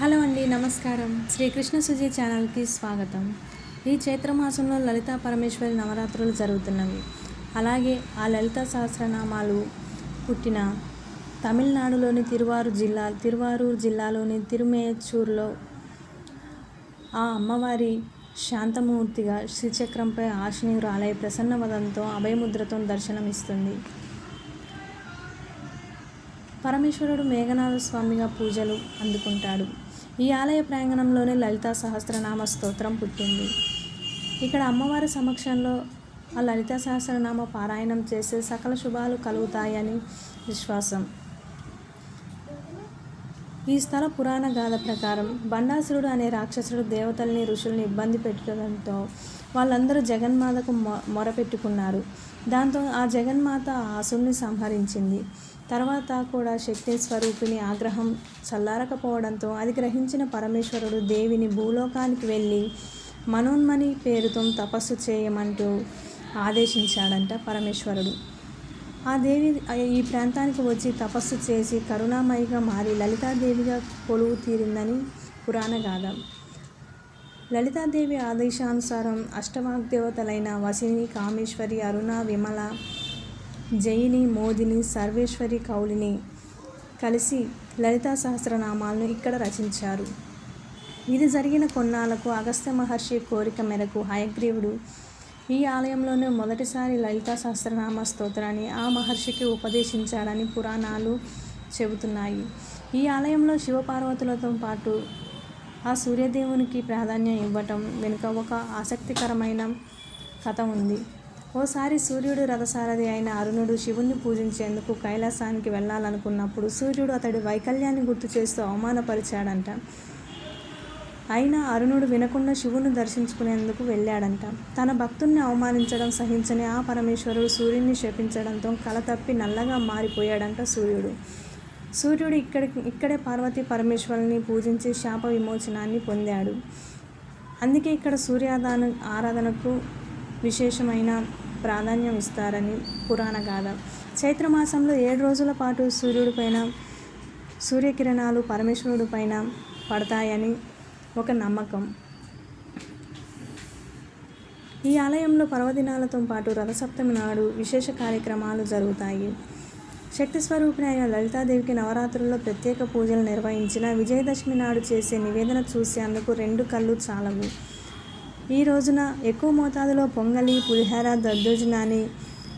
Hello అండి నమస్కారం. శ్రీకృష్ణ సుజీ ఛానల్కి స్వాగతం. ఈ చైత్రమాసంలో లలితా పరమేశ్వరి నవరాత్రులు జరుగుతున్నవి. అలాగే ఆ లలిత సహస్రనామాలు పుట్టిన తమిళనాడులోని తిరువారు జిల్లా తిరువారూర్ జిల్లాలోని తిరుమేచూర్లో ఆ అమ్మవారి శాంతమూర్తిగా శ్రీచక్రంపై ఆశనీయురాలై ప్రసన్నవదంతో అభయముద్రతో దర్శనమిస్తుంది. పరమేశ్వరుడు మేఘనాథ స్వామిగా పూజలు అందుకుంటాడు. ఈ ఆలయ ప్రాంగణంలోనే లలితా సహస్రనామ స్తోత్రం పుట్టింది. ఇక్కడ అమ్మవారి సమక్షంలో ఆ లలితా సహస్రనామ పారాయణం చేసే సకల శుభాలు కలుగుతాయని విశ్వాసం. ఈ స్థల పురాణ గాథ ప్రకారం బండాసురుడు అనే రాక్షసుడు దేవతల్ని ఋషుల్ని ఇబ్బంది పెట్టడంతో వాళ్ళందరూ జగన్మాతకు మొ మొరపెట్టుకున్నారు. దాంతో ఆ జగన్మాత ఆ సంహరించింది. తర్వాత కూడా శక్తి స్వరూపిణి ఆగ్రహం చల్లారకపోవడంతో అది గ్రహించిన పరమేశ్వరుడు దేవిని భూలోకానికి వెళ్ళి మనోన్మని పేరుతో తపస్సు చేయమంటూ ఆదేశించాడంట పరమేశ్వరుడు. ఆ దేవి ఈ ప్రాంతానికి వచ్చి తపస్సు చేసి కరుణామయిగా మారి లలితాదేవిగా కొలువు తీరిందని పురాణ గాథ. లలితాదేవి ఆదేశానుసారం అష్టవాగ్దేవతలైన వసిని కామేశ్వరి అరుణ విమల జయిని మోదిని సర్వేశ్వరి కౌలిని కలిసి లలితా సహస్రనామాలను ఇక్కడ రచించారు. ఇది జరిగిన కొన్నాళ్ళకు అగస్త్య మహర్షి కోరిక మేరకు హయగ్రీవుడు ఈ ఆలయంలోనే మొదటిసారి లలితా సహస్రనామ స్తోత్రాన్ని ఆ మహర్షికి ఉపదేశించాడని పురాణాలు చెబుతున్నాయి. ఈ ఆలయంలో శివపార్వతులతో పాటు ఆ సూర్యదేవునికి ప్రాధాన్యం ఇవ్వటం వెనుక ఒక ఆసక్తికరమైన కథ ఉంది. ఓసారి సూర్యుడు రథసారథి అయిన అరుణుడు శివుణ్ణి పూజించేందుకు కైలాసానికి వెళ్ళాలనుకున్నప్పుడు సూర్యుడు అతడి వైకల్యాన్ని గుర్తు చేస్తూ అవమానపరిచాడంట. అయినా అరుణుడు వినకుండా శివుని దర్శించుకునేందుకు వెళ్ళాడంట. తన భక్తుల్ని అవమానించడం సహించని ఆ పరమేశ్వరుడు సూర్యుడిని శపించడంతో కళ తప్పి నల్లగా మారిపోయాడంట సూర్యుడు. సూర్యుడు ఇక్కడ ఇక్కడే పార్వతీ పరమేశ్వరుని పూజించి శాప విమోచనాన్ని పొందాడు. అందుకే ఇక్కడ సూర్యాదాన ఆరాధనకు విశేషమైన ప్రాధాన్యం ఇస్తారని పురాణ గాథ. చైత్రమాసంలో ఏడు రోజుల పాటు సూర్యుడి పైన సూర్యకిరణాలు పరమేశ్వరుడి పైన పడతాయని ఒక నమ్మకం. ఈ ఆలయంలో పర్వదినాలతో పాటు రథసప్తమి నాడు విశేష కార్యక్రమాలు జరుగుతాయి. శక్తి స్వరూపిణి అయిన లలితాదేవికి నవరాత్రుల్లో ప్రత్యేక పూజలు నిర్వహించిన విజయదశమి నాడు చేసే నివేదన చూసేందుకు రెండు కళ్ళు చాలవు. ఈ రోజున ఎక్కువ మోతాదులో పొంగలి పులిహార దద్దోజనాన్ని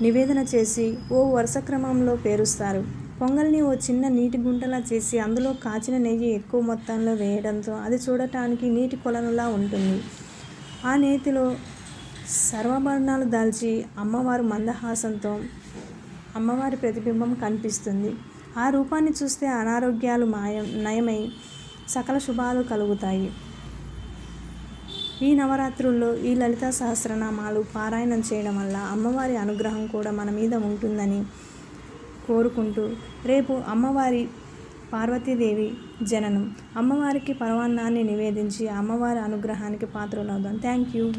నివేదన చేసి ఓ వరుస క్రమంలో పేరుస్తారు. పొంగల్ని ఓ చిన్న నీటి గుంటలా చేసి అందులో కాచిన నెయ్యి ఎక్కువ మొత్తంలో వేయడంతో అది చూడటానికి నీటి కొలనులా ఉంటుంది. ఆ నేతిలో సర్వభరణాలు దాల్చి అమ్మవారు మందహాసంతో అమ్మవారి ప్రతిబింబం కనిపిస్తుంది. ఆ రూపాన్ని చూస్తే అనారోగ్యాలు మాయం నయమై సకల శుభాలు కలుగుతాయి. ఈ నవరాత్రుల్లో ఈ లలిత సహస్రనామాలు పారాయణం చేయడం వల్ల అమ్మవారి అనుగ్రహం కూడా మన మీద ఉంటుందని కోరుకుంటూ రేపు అమ్మవారి పార్వతీదేవి జననం. అమ్మవారికి పరమాన్నాన్ని నివేదించి అమ్మవారి అనుగ్రహానికి పాత్రలవుదాం. Thank you.